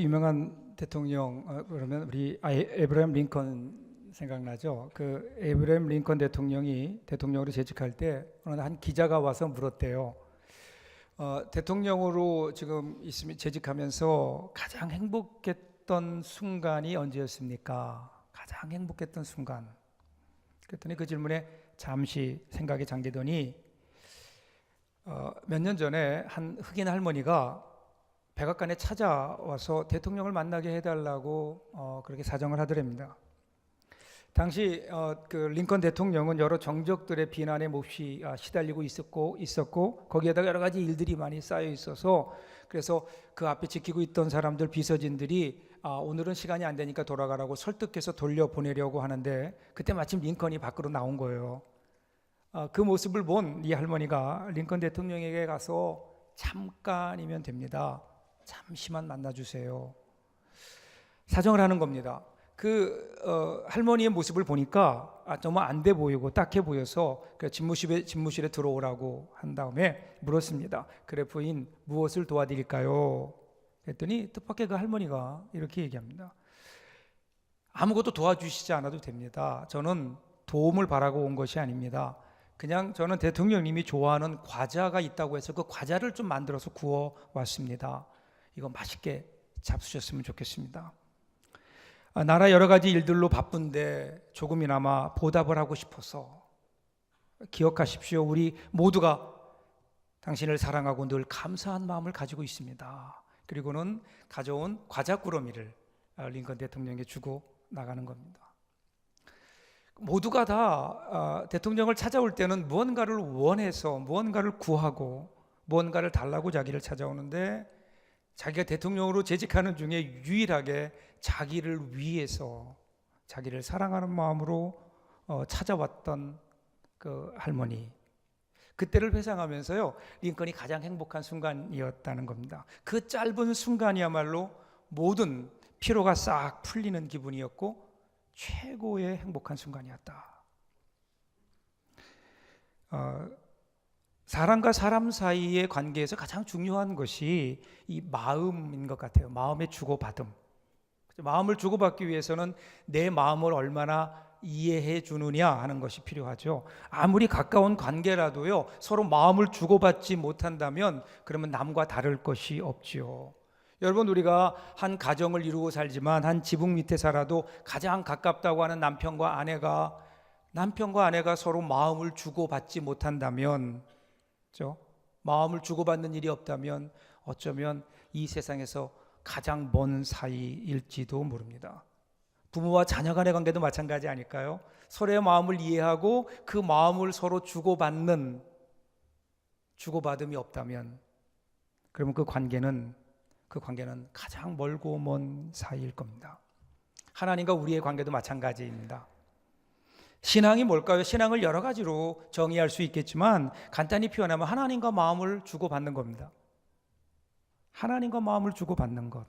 유명한 대통령 어, 그러면 우리 에브라임 링컨 생각나죠? 그 에브라임 링컨 대통령이 대통령으로 재직할 때 어느 날한 기자가 와서 물었대요. 어, 대통령으로 지금 있으면 재직하면서 가장 행복했던 순간이 언제였습니까? 가장 행복했던 순간. 그랬더니 그 질문에 잠시 생각에 잠기더니 어, 몇 년 전에 한 흑인 할머니가 백악관에 찾아와서 대통령을 만나게 해달라고 어, 그렇게 사정을 하더랍니다. 당시 어, 그 링컨 대통령은 여러 정적들의 비난에 몹시 아, 시달리고 있었고 있었고 거기에다가 여러 가지 일들이 많이 쌓여 있어서 그래서 그 앞에 지키고 있던 사람들 비서진들이 아, 오늘은 시간이 안 되니까 돌아가라고 설득해서 돌려 보내려고 하는데 그때 마침 링컨이 밖으로 나온 거예요. 아, 그 모습을 본 이 할머니가 링컨 대통령에게 가서 잠깐이면 됩니다. 잠시만 만나주세요. 사정을 하는 겁니다. 그 어, 할머니의 모습을 보니까 아, 정말 안 돼 보이고 딱해 보여서 그 집무실에 집무실에 들어오라고 한 다음에 물었습니다. 그래 부인 무엇을 도와드릴까요? 그랬더니 뜻밖의 그 할머니가 이렇게 얘기합니다. 아무것도 도와주시지 않아도 됩니다. 저는 도움을 바라고 온 것이 아닙니다. 그냥 저는 대통령님이 좋아하는 과자가 있다고 해서 그 과자를 좀 만들어서 구워 왔습니다. 이거 맛있게 잡수셨으면 좋겠습니다. 아, 나라 여러 가지 일들로 바쁜데 조금이나마 보답을 하고 싶어서 기억하십시오. 우리 모두가 당신을 사랑하고 늘 감사한 마음을 가지고 있습니다. 그리고는 가져온 과자 꾸러미를 아, 링컨 대통령에게 주고 나가는 겁니다. 모두가 다 아, 대통령을 찾아올 때는 무언가를 원해서 무언가를 구하고 무언가를 달라고 자기를 찾아오는데 자기가 대통령으로 재직하는 중에 유일하게 자기를 위해서 자기를 사랑하는 마음으로 어, 찾아왔던 그 할머니 그때를 회상하면서요 링컨이 가장 행복한 순간이었다는 겁니다. 그 짧은 순간이야말로 모든 피로가 싹 풀리는 기분이었고 최고의 행복한 순간이었다. 어, 사람과 사람 사이의 관계에서 가장 중요한 것이 이 마음인 것 같아요. 마음의 주고받음. 마음을 주고받기 위해서는 내 마음을 얼마나 이해해 주느냐 하는 것이 필요하죠. 아무리 가까운 관계라도요, 서로 마음을 주고받지 못한다면 그러면 남과 다를 것이 없지요. 여러분, 우리가 한 가정을 이루고 살지만 한 지붕 밑에 살아도 가장 가깝다고 하는 남편과 아내가 남편과 아내가 서로 마음을 주고받지 못한다면 그렇죠? 마음을 주고받는 일이 없다면 어쩌면 이 세상에서 가장 먼 사이일지도 모릅니다. 부모와 자녀 간의 관계도 마찬가지 아닐까요? 서로의 마음을 이해하고 그 마음을 서로 주고받는 주고받음이 없다면 그러면 그 관계는 그 관계는 가장 멀고 먼 사이일 겁니다. 하나님과 우리의 관계도 마찬가지입니다. 신앙이 뭘까요? 신앙을 여러 가지로 정의할 수 있겠지만 간단히 표현하면 하나님과 마음을 주고받는 겁니다. 하나님과 마음을 주고받는 것.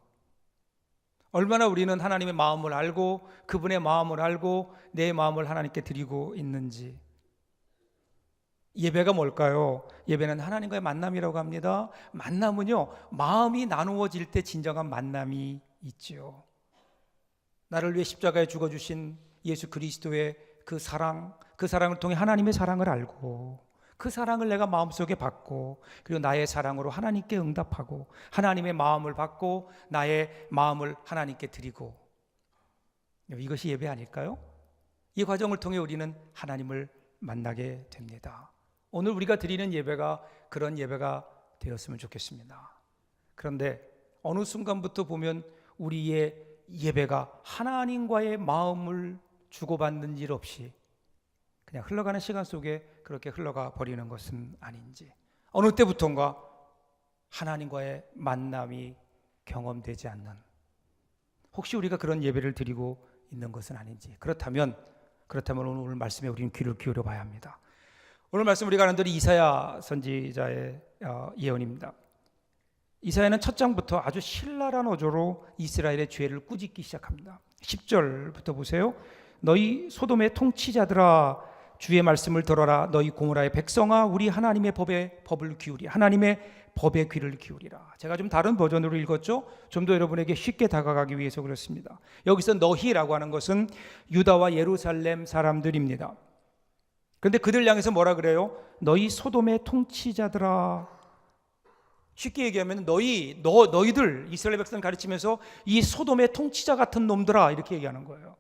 얼마나 우리는 하나님의 마음을 알고 그분의 마음을 알고 내 마음을 하나님께 드리고 있는지. 예배가 뭘까요? 예배는 하나님과의 만남이라고 합니다. 만남은요, 마음이 나누어질 때 진정한 만남이 있지요. 나를 위해 십자가에 죽어주신 예수 그리스도의 그 사랑, 그 사랑을 통해 하나님의 사랑을 알고 그 사랑을 내가 마음속에 받고 그리고 나의 사랑으로 하나님께 응답하고 하나님의 마음을 받고 나의 마음을 하나님께 드리고 이것이 예배 아닐까요? 이 과정을 통해 우리는 하나님을 만나게 됩니다. 오늘 우리가 드리는 예배가 그런 예배가 되었으면 좋겠습니다. 그런데 어느 순간부터 보면 우리의 예배가 하나님과의 마음을 주고받는 일 없이 그냥 흘러가는 시간 속에 그렇게 흘러가 버리는 것은 아닌지 어느 때부턴가 하나님과의 만남이 경험되지 않는 혹시 우리가 그런 예배를 드리고 있는 것은 아닌지 그렇다면 그렇다면 오늘 말씀에 우리는 귀를 기울여 봐야 합니다. 오늘 말씀 우리가 하는 대로 이사야 선지자의 어, 예언입니다. 이사야는 첫 장부터 아주 신랄한 어조로 이스라엘의 죄를 꾸짖기 시작합니다. 10절부터 보세요. 너희 소돔의 통치자들아 주의 말씀을 들어라 너희 고모라의 백성아 우리 하나님의 법에 법을 기울이 하나님의 법에 귀를 기울이라. 제가 좀 다른 버전으로 읽었죠. 좀 더 여러분에게 쉽게 다가가기 위해서 그렇습니다. 여기서 너희라고 하는 것은 유다와 예루살렘 사람들입니다. 그런데 그들 향해서 뭐라 그래요? 너희 소돔의 통치자들아. 쉽게 얘기하면 너희 너 너희들 이스라엘 백성 가르치면서 이 소돔의 통치자 같은 놈들아 이렇게 얘기하는 거예요.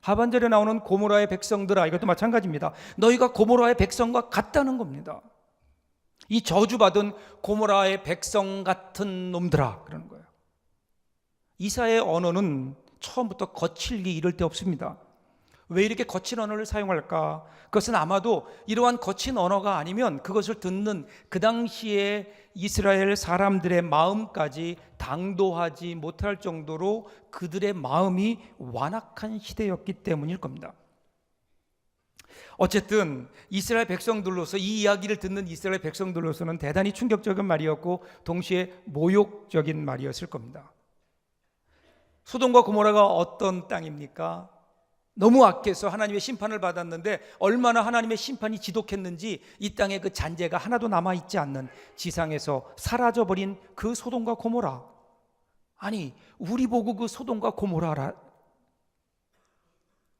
하반절에 나오는 고모라의 백성들아 이것도 마찬가지입니다. 너희가 고모라의 백성과 같다는 겁니다. 이 저주받은 고모라의 백성 같은 놈들아 그러는 거예요. 이사의 언어는 처음부터 거칠기 이를 데 없습니다. 왜 이렇게 거친 언어를 사용할까? 그것은 아마도 이러한 거친 언어가 아니면 그것을 듣는 그 당시에 이스라엘 사람들의 마음까지 당도하지 못할 정도로 그들의 마음이 완악한 시대였기 때문일 겁니다. 어쨌든 이스라엘 백성들로서 이 이야기를 듣는 이스라엘 백성들로서는 대단히 충격적인 말이었고 동시에 모욕적인 말이었을 겁니다. 소돔과 고모라가 어떤 땅입니까? 너무 악해서 하나님의 심판을 받았는데 얼마나 하나님의 심판이 지독했는지 이 땅에 그 잔재가 하나도 남아 있지 않는 지상에서 사라져 버린 그 소돔과 고모라. 아니, 우리 보고 그 소돔과 고모라라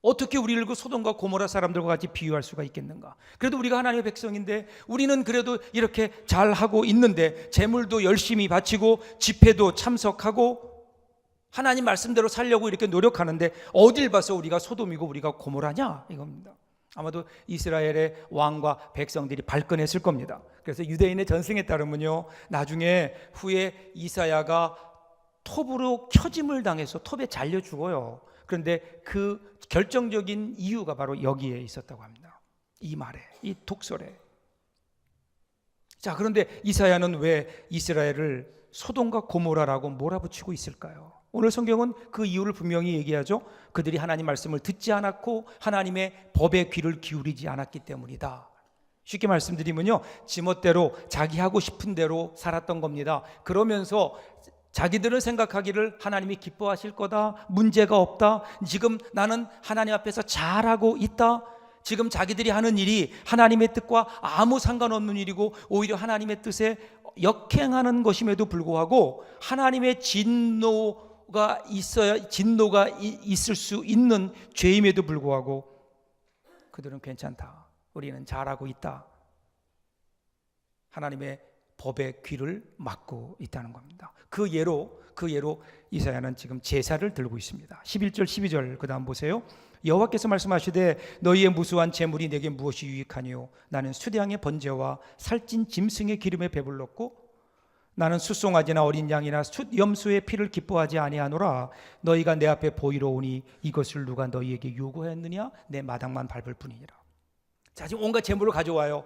어떻게 우리를 그 소돔과 고모라 사람들과 같이 비유할 수가 있겠는가? 그래도 우리가 하나님의 백성인데 우리는 그래도 이렇게 잘 하고 있는데 재물도 열심히 바치고 집회도 참석하고 하나님 말씀대로 살려고 이렇게 노력하는데 어딜 봐서 우리가 소돔이고 우리가 고모라냐 이겁니다. 아마도 이스라엘의 왕과 백성들이 발끈했을 겁니다. 그래서 유대인의 전승에 따르면요, 나중에 후에 이사야가 톱으로 켜짐을 당해서 톱에 잘려 죽어요. 그런데 그 결정적인 이유가 바로 여기에 있었다고 합니다. 이 말에, 이 독설에. 자, 그런데 이사야는 왜 이스라엘을 소돔과 고모라라고 몰아붙이고 있을까요? 오늘 성경은 그 이유를 분명히 얘기하죠. 그들이 하나님 말씀을 듣지 않았고 하나님의 법에 귀를 기울이지 않았기 때문이다. 쉽게 말씀드리면요. 지멋대로 자기 하고 싶은 대로 살았던 겁니다. 그러면서 자기들은 생각하기를 하나님이 기뻐하실 거다. 문제가 없다. 지금 나는 하나님 앞에서 잘하고 있다. 지금 자기들이 하는 일이 하나님의 뜻과 아무 상관없는 일이고 오히려 하나님의 뜻에 역행하는 것임에도 불구하고 하나님의 진노 가 있어야 진노가 이- 있을 수 있는 죄임에도 불구하고 그들은 괜찮다. 우리는 잘하고 있다. 하나님의 법의 귀를 막고 있다는 겁니다. 그 예로 그 예로 이사야는 지금 제사를 들고 있습니다. 11절 12절 그다음 보세요. 여호와께서 말씀하시되 너희의 무수한 재물이 내게 무엇이 유익하니요 나는 수량의 번제와 살찐 짐승의 기름에 배불렀고 나는 숫송아지나 어린 양이나 숫 염소의 피를 기뻐하지 아니하노라. 너희가 내 앞에 보이러 오니 이것을 누가 너희에게 요구하였느냐? 내 마당만 밟을 뿐이니라. 자 지금 온갖 재물을 가져와요.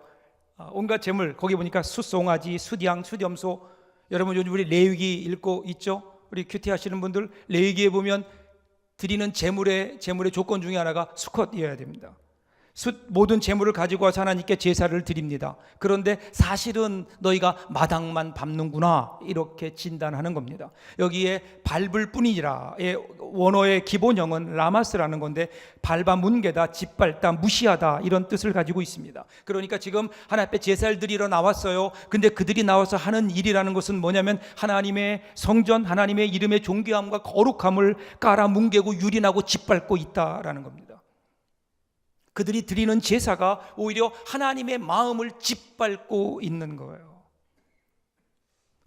아, 온갖 재물. 거기 보니까 숫송아지 숫양 숫염소. 여러분 요즘 우리 레위기 읽고 있죠? 우리 큐티 하시는 분들 레위기에 보면 드리는 재물의 재물의 조건 중에 하나가 수컷이어야 됩니다. 숫 모든 재물을 가지고 와서 하나님께 제사를 드립니다. 그런데 사실은 너희가 마당만 밟는구나 이렇게 진단하는 겁니다. 여기에 밟을 뿐이라의 원어의 기본형은 라마스라는 건데 밟아 문개다, 짓밟다, 무시하다 이런 뜻을 가지고 있습니다. 그러니까 지금 하나님 앞에 제사를 드리러 나왔어요. 근데 그들이 나와서 하는 일이라는 것은 뭐냐면 하나님의 성전, 하나님의 이름의 존귀함과 거룩함을 깔아 뭉개고 유린하고 짓밟고 있다라는 겁니다. 그들이 드리는 제사가 오히려 하나님의 마음을 짓밟고 있는 거예요.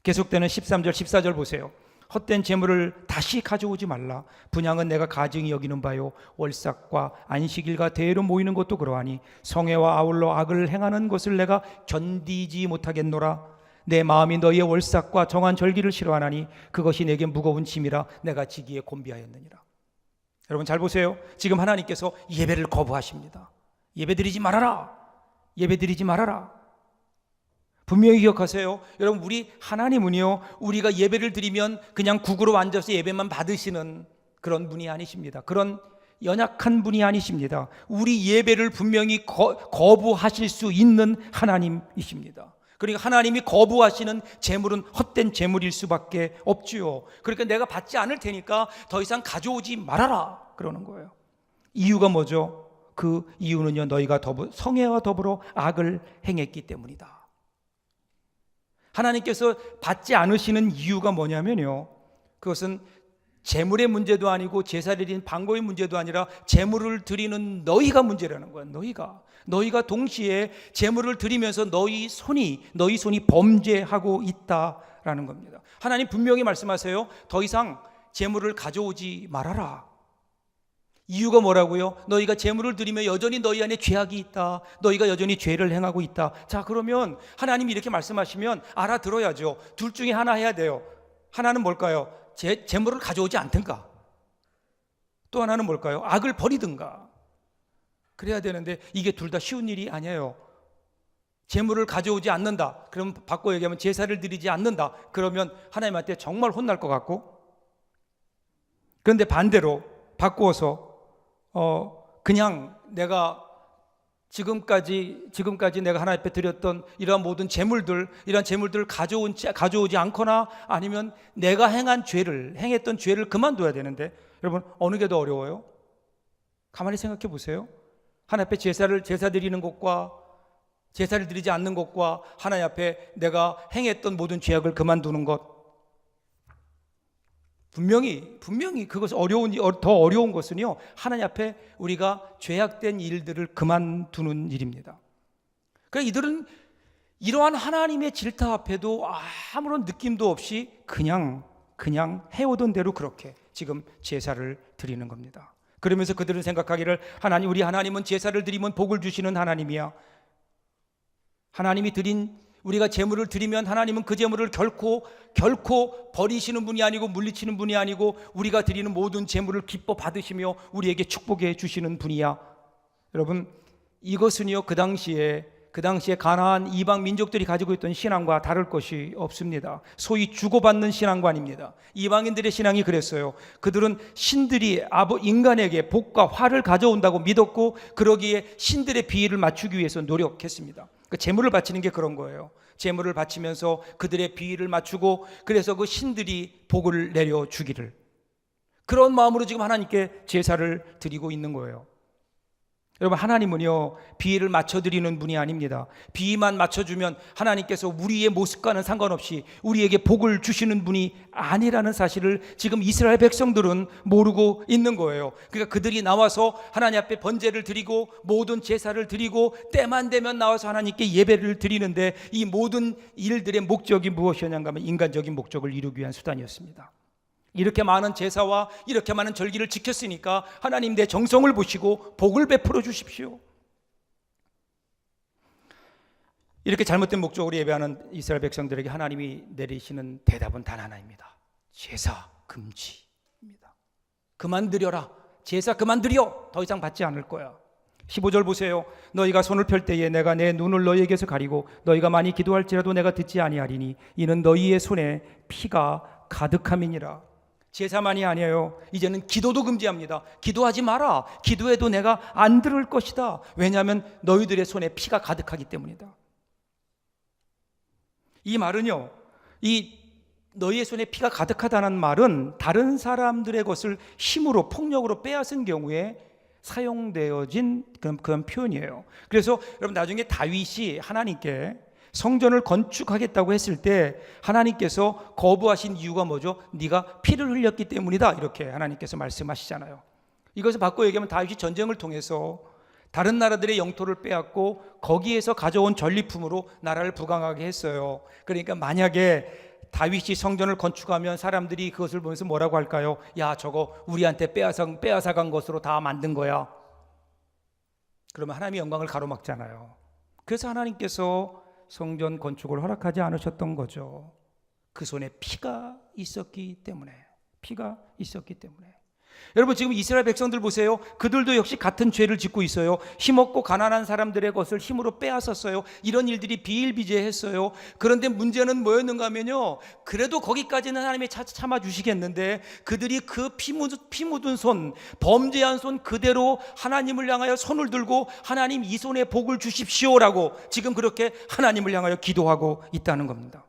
계속되는 13절, 14절 보세요. 헛된 재물을 다시 가져오지 말라. 분양은 내가 가증히 여기는 바요. 월삭과 안식일과 대회로 모이는 것도 그러하니 성회와 아울러 악을 행하는 것을 내가 견디지 못하겠노라. 내 마음이 너희의 월삭과 정한 절기를 싫어하나니 그것이 내게 무거운 짐이라 내가 지기에 곤비하였느니라. 여러분 잘 보세요. 지금 하나님께서 예배를 거부하십니다. 예배 드리지 말아라. 예배 드리지 말아라. 분명히 기억하세요. 여러분 우리 하나님은요. 우리가 예배를 드리면 그냥 국으로 앉아서 예배만 받으시는 그런 분이 아니십니다. 그런 연약한 분이 아니십니다. 우리 예배를 분명히 거, 거부하실 수 있는 하나님이십니다. 그러니까 하나님이 거부하시는 재물은 헛된 재물일 수밖에 없지요. 그러니까 내가 받지 않을 테니까 더 이상 가져오지 말아라 그러는 거예요. 이유가 뭐죠? 그 이유는요 너희가 더불 성애와 더불어 악을 행했기 때문이다. 하나님께서 받지 않으시는 이유가 뭐냐면요. 그것은 재물의 문제도 아니고 제사를 드린 방법의 문제도 아니라 재물을 드리는 너희가 문제라는 거야. 너희가 너희가 동시에 재물을 드리면서 너희 손이 너희 손이 범죄하고 있다라는 겁니다. 하나님 분명히 말씀하세요. 더 이상 재물을 가져오지 말아라. 이유가 뭐라고요? 너희가 재물을 드리며 여전히 너희 안에 죄악이 있다. 너희가 여전히 죄를 행하고 있다. 자, 그러면 하나님이 이렇게 말씀하시면 알아들어야죠. 둘 중에 하나 해야 돼요. 하나는 뭘까요? 재, 재물을 가져오지 않든가. 또 하나는 뭘까요? 악을 버리든가. 그래야 되는데 이게 둘 다 쉬운 일이 아니에요. 재물을 가져오지 않는다. 그럼 바꿔 얘기하면 제사를 드리지 않는다. 그러면 하나님한테 정말 혼날 것 같고. 그런데 반대로 바꾸어서 어 그냥 내가 지금까지 지금까지 내가 하나님 앞에 드렸던 이러한 모든 재물들 이러한 재물들을 가져온 가져오지 않거나 아니면 내가 행한 죄를 행했던 죄를 그만둬야 되는데 여러분 어느 게 더 어려워요? 가만히 생각해 보세요. 하나님 앞에 제사를 제사 드리는 것과 제사를 드리지 않는 것과 하나님 앞에 내가 행했던 모든 죄악을 그만두는 것 분명히 분명히 그것 어려운 더 어려운 것은요 하나님 앞에 우리가 죄악된 일들을 그만두는 일입니다. 그러니까 이들은 이러한 하나님의 질타 앞에도 아무런 느낌도 없이 그냥 그냥 해오던 대로 그렇게 지금 제사를 드리는 겁니다. 그러면서 그들은 생각하기를 하나님 우리 하나님은 제사를 드리면 복을 주시는 하나님이야. 하나님이 드린 우리가 재물을 드리면 하나님은 그 재물을 결코 결코 버리시는 분이 아니고 물리치는 분이 아니고 우리가 드리는 모든 재물을 기뻐 받으시며 우리에게 축복해 주시는 분이야. 여러분 이것은요 그 당시에 그 당시에 가나안 이방 민족들이 가지고 있던 신앙과 다를 것이 없습니다. 소위 주고받는 신앙관입니다. 이방인들의 신앙이 그랬어요. 그들은 신들이 아버 인간에게 복과 화를 가져온다고 믿었고 그러기에 신들의 비위를 맞추기 위해서 노력했습니다. 그 재물을 바치는 게 그런 거예요. 재물을 바치면서 그들의 비위를 맞추고 그래서 그 신들이 복을 내려 주기를 그런 마음으로 지금 하나님께 제사를 드리고 있는 거예요. 여러분 하나님은요 비위를 맞춰드리는 분이 아닙니다. 비위만 맞춰주면 하나님께서 우리의 모습과는 상관없이 우리에게 복을 주시는 분이 아니라는 사실을 지금 이스라엘 백성들은 모르고 있는 거예요. 그러니까 그들이 나와서 하나님 앞에 번제를 드리고 모든 제사를 드리고 때만 되면 나와서 하나님께 예배를 드리는데 이 모든 일들의 목적이 무엇이었냐면 인간적인 목적을 이루기 위한 수단이었습니다. 이렇게 많은 제사와 이렇게 많은 절기를 지켰으니까 하나님 내 정성을 보시고 복을 베풀어 주십시오. 이렇게 잘못된 목적으로 예배하는 이스라엘 백성들에게 하나님이 내리시는 대답은 단 하나입니다. 제사 금지입니다. 그만 드려라. 제사 그만 드려. 더 이상 받지 않을 거야. 15절 보세요. 너희가 손을 펼 때에 내가 내 눈을 너희에게서 가리고 너희가 많이 기도할지라도 내가 듣지 아니하리니 이는 너희의 손에 피가 가득함이니라. 제사만이 아니에요. 이제는 기도도 금지합니다. 기도하지 마라. 기도해도 내가 안 들을 것이다. 왜냐하면 너희들의 손에 피가 가득하기 때문이다. 이 말은요, 이 너희의 손에 피가 가득하다는 말은 다른 사람들의 것을 힘으로 폭력으로 빼앗은 경우에 사용되어진 그런, 그런 표현이에요. 그래서 여러분 나중에 다윗이 하나님께 성전을 건축하겠다고 했을 때 하나님께서 거부하신 이유가 뭐죠? 네가 피를 흘렸기 때문이다. 이렇게 하나님께서 말씀하시잖아요. 이것을 바꿔 얘기하면 다윗이 전쟁을 통해서 다른 나라들의 영토를 빼앗고 거기에서 가져온 전리품으로 나라를 부강하게 했어요. 그러니까 만약에 다윗이 성전을 건축하면 사람들이 그것을 보면서 뭐라고 할까요? 야, 저거 우리한테 빼앗아, 빼앗아간 것으로 다 만든 거야. 그러면 하나님의 영광을 가로막잖아요. 그래서 하나님께서 성전 건축을 허락하지 않으셨던 거죠. 그 손에 피가 있었기 때문에. 피가 있었기 때문에. 여러분 지금 이스라엘 백성들 보세요. 그들도 역시 같은 죄를 짓고 있어요. 힘없고 가난한 사람들의 것을 힘으로 빼앗았어요. 이런 일들이 비일비재했어요. 그런데 문제는 뭐였는가 하면요. 그래도 거기까지는 하나님이 참아 주시겠는데 그들이 그 피 묻은 손, 범죄한 손 그대로 하나님을 향하여 손을 들고 하나님 이 손에 복을 주십시오라고 지금 그렇게 하나님을 향하여 기도하고 있다는 겁니다.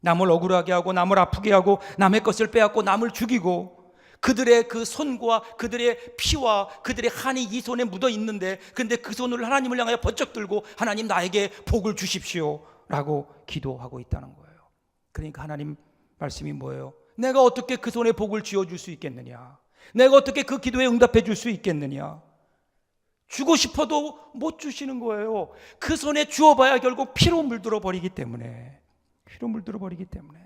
남을 억울하게 하고 남을 아프게 하고 남의 것을 빼앗고 남을 죽이고 그들의 그 손과 그들의 피와 그들의 한이 이 손에 묻어 있는데 근데 그 손을 하나님을 향하여 번쩍 들고 하나님 나에게 복을 주십시오 라고 기도하고 있다는 거예요. 그러니까 하나님 말씀이 뭐예요? 내가 어떻게 그 손에 복을 쥐어 줄 수 있겠느냐? 내가 어떻게 그 기도에 응답해 줄 수 있겠느냐? 주고 싶어도 못 주시는 거예요. 그 손에 주어봐야 결국 피로 물들어 버리기 때문에 피로 물들어 버리기 때문에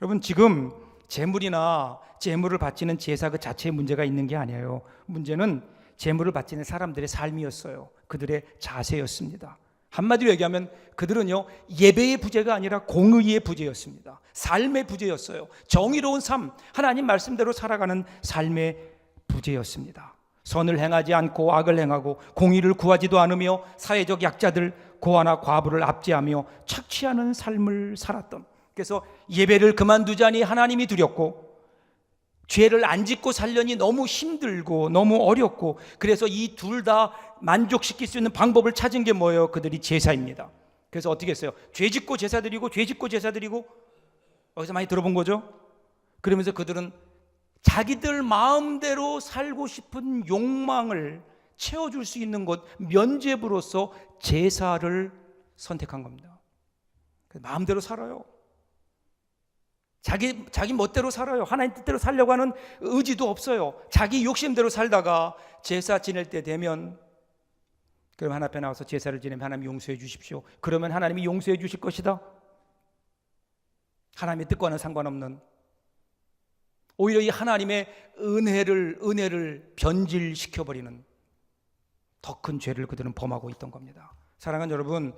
여러분 지금 재물이나 재물을 바치는 제사 그 자체에 문제가 있는 게 아니에요. 문제는 재물을 바치는 사람들의 삶이었어요. 그들의 자세였습니다. 한마디로 얘기하면 그들은요 예배의 부재가 아니라 공의의 부재였습니다. 삶의 부재였어요. 정의로운 삶, 하나님 말씀대로 살아가는 삶의 부재였습니다. 선을 행하지 않고 악을 행하고 공의를 구하지도 않으며 사회적 약자들 고아나 과부를 압제하며 착취하는 삶을 살았던 그래서 예배를 그만두자니 하나님이 두렵고 죄를 안 짓고 살려니 너무 힘들고 너무 어렵고 그래서 이 둘 다 만족시킬 수 있는 방법을 찾은 게 뭐예요? 그들이 제사입니다. 그래서 어떻게 했어요? 죄 짓고 제사 드리고 죄 짓고 제사 드리고 어디서 많이 들어본 거죠? 그러면서 그들은 자기들 마음대로 살고 싶은 욕망을 채워줄 수 있는 것 면죄부로서 제사를 선택한 겁니다. 마음대로 살아요. 자기 자기 멋대로 살아요. 하나님 뜻대로 살려고 하는 의지도 없어요. 자기 욕심대로 살다가 제사 지낼 때 되면 그럼 하나님 앞에 나와서 제사를 지내면 하나님 용서해 주십시오. 그러면 하나님이 용서해 주실 것이다. 하나님의 뜻과는 상관없는 오히려 이 하나님의 은혜를 은혜를 변질시켜 버리는 더 큰 죄를 그들은 범하고 있던 겁니다. 사랑하는 여러분,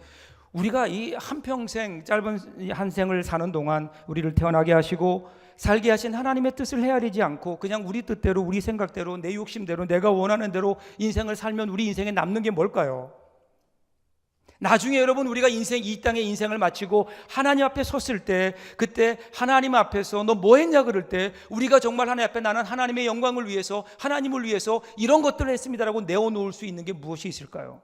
우리가 이 한평생 짧은 한 생을 사는 동안 우리를 태어나게 하시고 살게 하신 하나님의 뜻을 헤아리지 않고 그냥 우리 뜻대로 우리 생각대로 내 욕심대로 내가 원하는 대로 인생을 살면 우리 인생에 남는 게 뭘까요? 나중에 여러분 우리가 인생 이 땅의 인생을 마치고 하나님 앞에 섰을 때 그때 하나님 앞에서 너 뭐 했냐 그럴 때 우리가 정말 하나님 앞에 나는 하나님의 영광을 위해서 하나님을 위해서 이런 것들을 했습니다라고 내어 놓을 수 있는 게 무엇이 있을까요?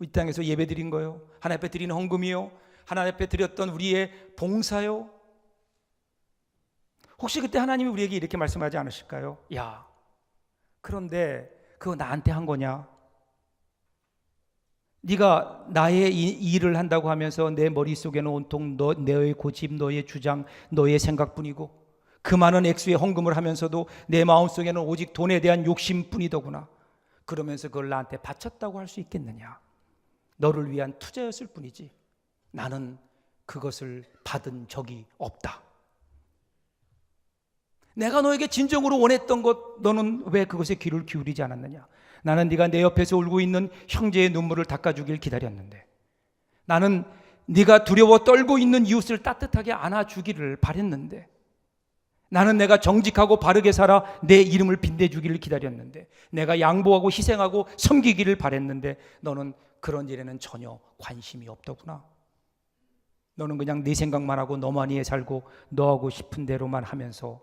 이 땅에서 예배 드린 거요. 하나님 앞에 드리는 헌금이요. 하나님 앞에 드렸던 우리의 봉사요. 혹시 그때 하나님이 우리에게 이렇게 말씀하지 않으실까요? 야, 그런데 그거 나한테 한 거냐? 네가 나의 이- 일을 한다고 하면서 내 머릿속에는 온통 너, 너의 고집, 너의 주장, 너의 생각뿐이고 그 많은 액수의 헌금을 하면서도 내 마음속에는 오직 돈에 대한 욕심뿐이더구나. 그러면서 그걸 나한테 바쳤다고 할 수 있겠느냐? 너를 위한 투자였을 뿐이지. 나는 그것을 받은 적이 없다. 내가 너에게 진정으로 원했던 것 너는 왜 그것에 귀를 기울이지 않았느냐? 나는 네가 내 옆에서 울고 있는 형제의 눈물을 닦아주길 기다렸는데 나는 네가 두려워 떨고 있는 이웃을 따뜻하게 안아주기를 바랬는데 나는 내가 정직하고 바르게 살아 내 이름을 빛내주기를 기다렸는데 내가 양보하고 희생하고 섬기기를 바랬는데 너는 그런 일에는 전혀 관심이 없더구나. 너는 그냥 네 생각만 하고 너만 위해 살고 너 하고 싶은 대로만 하면서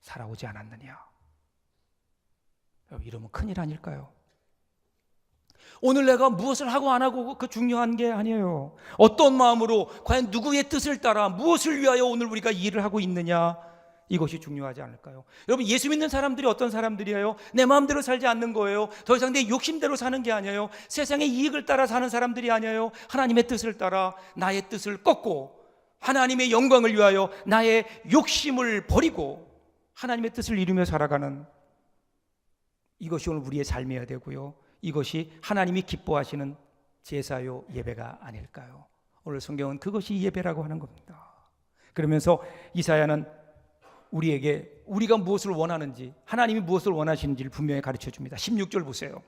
살아오지 않았느냐. 이러면 큰일 아닐까요? 오늘 내가 무엇을 하고 안 하고 그 중요한 게 아니에요. 어떤 마음으로 과연 누구의 뜻을 따라 무엇을 위하여 오늘 우리가 일을 하고 있느냐 이것이 중요하지 않을까요? 여러분 예수 믿는 사람들이 어떤 사람들이에요? 내 마음대로 살지 않는 거예요. 더 이상 내 욕심대로 사는 게 아니에요. 세상의 이익을 따라 사는 사람들이 아니에요. 하나님의 뜻을 따라 나의 뜻을 꺾고 하나님의 영광을 위하여 나의 욕심을 버리고 하나님의 뜻을 이루며 살아가는 이것이 오늘 우리의 삶이어야 되고요. 이것이 하나님이 기뻐하시는 제사요 예배가 아닐까요? 오늘 성경은 그것이 예배라고 하는 겁니다. 그러면서 이사야는 우리에게 우리가 무엇을 원하는지 하나님이 무엇을 원하시는지를 분명히 가르쳐 줍니다. 16절 보세요.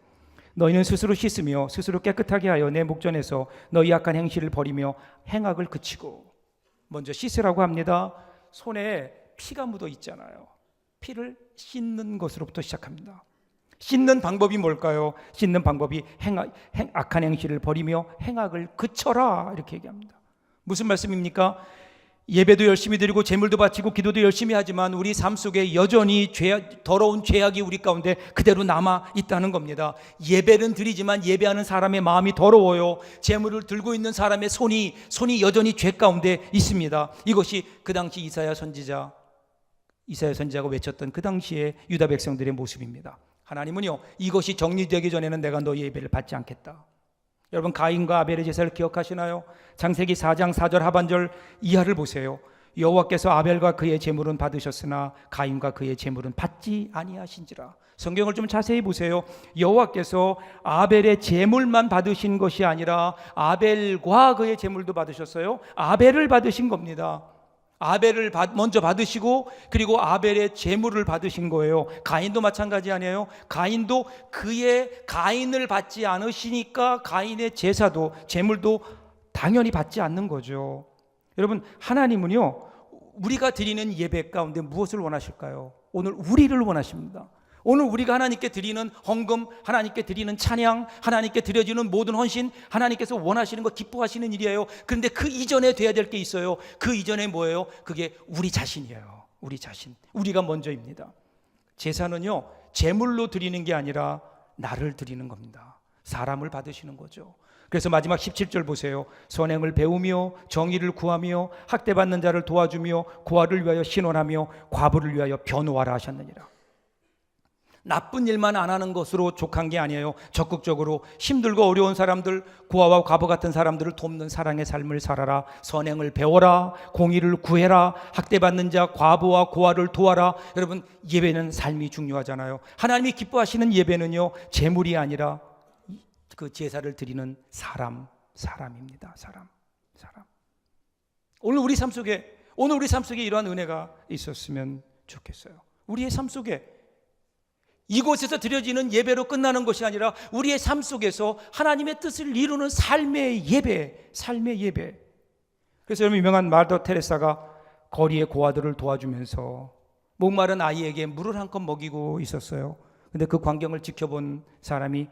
너희는 스스로 씻으며 스스로 깨끗하게 하여 내 목전에서 너희 악한 행실을 버리며 행악을 그치고 먼저 씻으라고 합니다. 손에 피가 묻어 있잖아요. 피를 씻는 것으로부터 시작합니다. 씻는 방법이 뭘까요? 씻는 방법이 행악, 행, 악한 행실을 버리며 행악을 그쳐라 이렇게 얘기합니다. 무슨 말씀입니까? 예배도 열심히 드리고 재물도 바치고 기도도 열심히 하지만 우리 삶 속에 여전히 죄, 더러운 죄악이 우리 가운데 그대로 남아 있다는 겁니다. 예배는 드리지만 예배하는 사람의 마음이 더러워요. 재물을 들고 있는 사람의 손이 손이 여전히 죄 가운데 있습니다. 이것이 그 당시 이사야 선지자 이사야 선지자가 외쳤던 그 당시의 유다 백성들의 모습입니다. 하나님은요 이것이 정리되기 전에는 내가 너희 예배를 받지 않겠다. 여러분 가인과 아벨의 제사를 기억하시나요? 장세기 4장 4절 하반절 이하를 보세요. 여호와께서 아벨과 그의 제물은 받으셨으나 가인과 그의 제물은 받지 아니하신지라. 성경을 좀 자세히 보세요. 여호와께서 아벨의 제물만 받으신 것이 아니라 아벨과 그의 제물도 받으셨어요. 아벨을 받으신 겁니다. 아벨을 받- 먼저 받으시고 그리고 아벨의 제물을 받으신 거예요. 가인도 마찬가지 아니에요? 가인도 그의 가인을 받지 않으시니까 가인의 제사도 제물도 당연히 받지 않는 거죠. 여러분 하나님은요 우리가 드리는 예배 가운데 무엇을 원하실까요? 오늘 우리를 원하십니다. 오늘 우리가 하나님께 드리는 헌금, 하나님께 드리는 찬양, 하나님께 드려지는 모든 헌신, 하나님께서 원하시는 거 기뻐하시는 일이에요. 그런데 그 이전에 돼야 될 게 있어요. 그 이전에 뭐예요? 그게 우리 자신이에요. 우리 자신. 우리가 먼저입니다. 제사는요, 제물로 드리는 게 아니라 나를 드리는 겁니다. 사람을 받으시는 거죠. 그래서 마지막 17절 보세요. 선행을 배우며 정의를 구하며 학대받는 자를 도와주며 고아를 위하여 신원하며 과부를 위하여 변호하라 하셨느니라. 나쁜 일만 안 하는 것으로 족한 게 아니에요. 적극적으로 힘들고 어려운 사람들, 고아와 과부 같은 사람들을 돕는 사랑의 삶을 살아라. 선행을 배워라. 공의를 구해라. 학대받는 자, 과부와 고아를 도와라. 여러분, 예배는 삶이 중요하잖아요. 하나님이 기뻐하시는 예배는요, 재물이 아니라 그 제사를 드리는 사람, 사람입니다. 사람, 사람. 오늘 우리 삶 속에, 오늘 우리 삶 속에 이러한 은혜가 있었으면 좋겠어요. 우리의 삶 속에 이곳에서 드려지는 예배로 끝나는 것이 아니라 우리의 삶 속에서 하나님의 뜻을 이루는 삶의 예배, 삶의 예배. 그래서 여러분 유명한 마더 테레사가 거리의 고아들을 도와주면서 목마른 아이에게 물을 한 컵 먹이고 있었어요. 근데 그 광경을 지켜본 사람이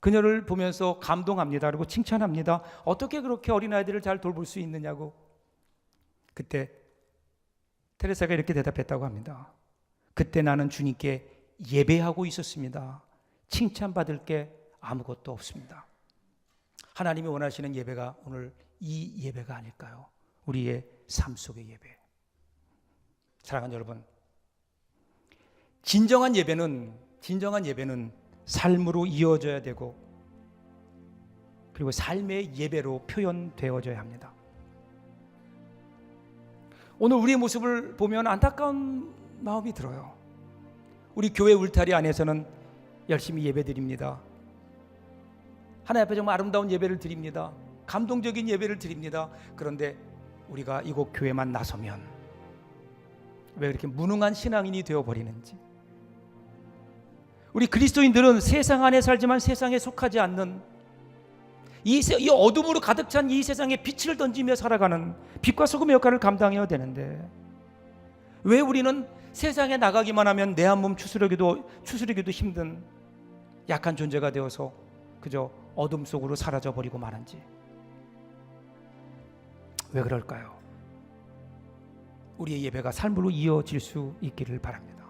그녀를 보면서 감동합니다. 그리고 칭찬합니다. 어떻게 그렇게 어린아이들을 잘 돌볼 수 있느냐고. 그때 테레사가 이렇게 대답했다고 합니다. 그때 나는 주님께 예배하고 있었습니다. 칭찬받을 게 아무것도 없습니다. 하나님이 원하시는 예배가 오늘 이 예배가 아닐까요? 우리의 삶 속의 예배. 사랑하는 여러분, 진정한 예배는 진정한 예배는 삶으로 이어져야 되고 그리고 삶의 예배로 표현되어져야 합니다. 오늘 우리의 모습을 보면 안타까운 마음이 들어요. 우리 교회 울타리 안에서는 열심히 예배 드립니다. 하나님 앞에 정말 아름다운 예배를 드립니다. 감동적인 예배를 드립니다. 그런데 우리가 이곳 교회만 나서면 왜 이렇게 무능한 신앙인이 되어 버리는지. 우리 그리스도인들은 세상 안에 살지만 세상에 속하지 않는 이, 세, 이 어둠으로 가득 찬 이 세상에 빛을 던지며 살아가는 빛과 소금의 역할을 감당해야 되는데 왜 우리는 세상에 나가기만 하면 내 한 몸 추스르기도 추스르기도 힘든 약한 존재가 되어서 그저 어둠 속으로 사라져 버리고 마는지 왜 그럴까요? 우리의 예배가 삶으로 이어질 수 있기를 바랍니다.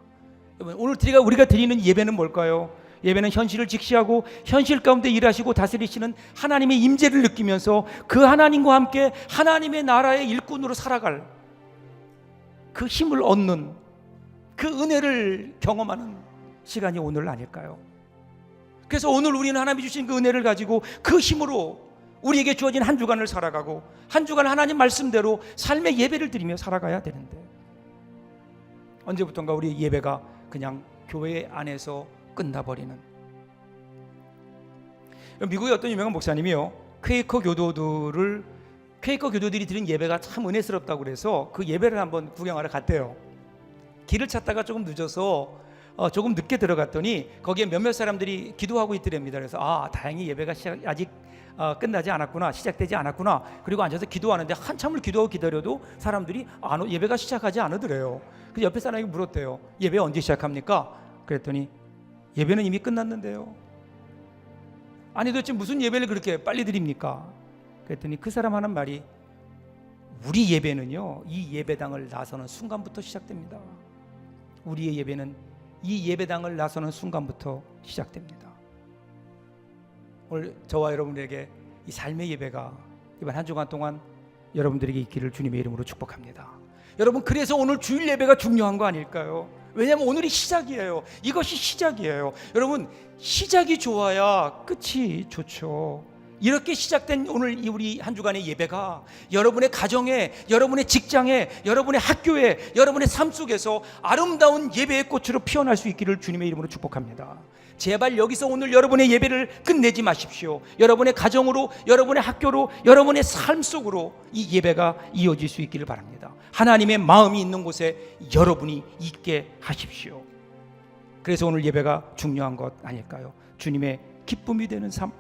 오늘 우리가 우리가 드리는 예배는 뭘까요? 예배는 현실을 직시하고 현실 가운데 일하시고 다스리시는 하나님의 임재를 느끼면서 그 하나님과 함께 하나님의 나라의 일꾼으로 살아갈 그 힘을 얻는 그 은혜를 경험하는 시간이 오늘 아닐까요? 그래서 오늘 우리는 하나님이 주신 그 은혜를 가지고 그 힘으로 우리에게 주어진 한 주간을 살아가고 한 주간 하나님 말씀대로 삶의 예배를 드리며 살아가야 되는데 언제부턴가 우리 예배가 그냥 교회 안에서 끝나버리는 미국의 어떤 유명한 목사님이요 퀘이커 교도들을 퀘이커 교도들이 드린 예배가 참 은혜스럽다고 그래서 그 예배를 한번 구경하러 갔대요. 길을 찾다가 조금 늦어서 어, 조금 늦게 들어갔더니 거기에 몇몇 사람들이 기도하고 있더랍니다. 그래서 아 다행히 예배가 시작, 아직 어, 끝나지 않았구나 시작되지 않았구나 그리고 앉아서 기도하는데 한참을 기도하고 기다려도 사람들이 안, 오- 예배가 시작하지 않으더래요. 그 옆에 사람이 물었대요. 예배 언제 시작합니까? 그랬더니 예배는 이미 끝났는데요. 아니 도대체 무슨 예배를 그렇게 빨리 드립니까? 그랬더니 그 사람 하는 말이 우리 예배는요, 이 예배당을 나서는 순간부터 시작됩니다. 우리의 예배는 이 예배당을 나서는 순간부터 시작됩니다. 오늘 저와 여러분에게 이 삶의 예배가 이번 한 주간 동안 여러분들에게 있기를 주님의 이름으로 축복합니다. 여러분 그래서 오늘 주일 예배가 중요한 거 아닐까요? 왜냐하면 오늘이 시작이에요. 이것이 시작이에요. 여러분 시작이 좋아야 끝이 좋죠. 이렇게 시작된 오늘 이 우리 한 주간의 예배가 여러분의 가정에, 여러분의 직장에, 여러분의 학교에, 여러분의 삶 속에서 아름다운 예배의 꽃으로 피어날 수 있기를 주님의 이름으로 축복합니다. 제발 여기서 오늘 여러분의 예배를 끝내지 마십시오. 여러분의 가정으로, 여러분의 학교로, 여러분의 삶 속으로 이 예배가 이어질 수 있기를 바랍니다. 하나님의 마음이 있는 곳에 여러분이 있게 하십시오. 그래서 오늘 예배가 중요한 것 아닐까요? 주님의 기쁨이 되는 삶.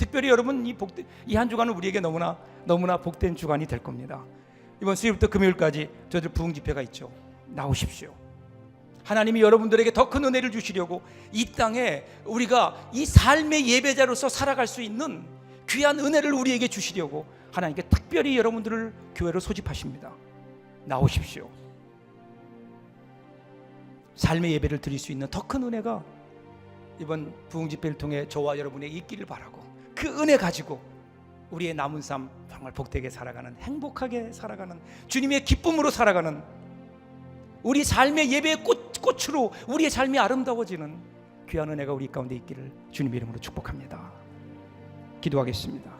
특별히 여러분 이 복된 이한 주간은 우리에게 너무나 너무나 복된 주간이 될 겁니다. 이번 수요일부터 금요일까지 저들 부흥 집회가 있죠. 나오십시오. 하나님이 여러분들에게 더 큰 은혜를 주시려고 이 땅에 우리가 이 삶의 예배자로서 살아갈 수 있는 귀한 은혜를 우리에게 주시려고 하나님께 특별히 여러분들을 교회로 소집하십니다. 나오십시오. 삶의 예배를 드릴 수 있는 더 큰 은혜가 이번 부흥 집회를 통해 저와 여러분에게 있기를 바라고 그 은혜 가지고 우리의 남은 삶 정말 복되게 살아가는 행복하게 살아가는 주님의 기쁨으로 살아가는 우리 삶의 예배의 꽃, 꽃으로 우리의 삶이 아름다워지는 귀한 은혜가 우리 가운데 있기를 주님 이름으로 축복합니다. 기도하겠습니다.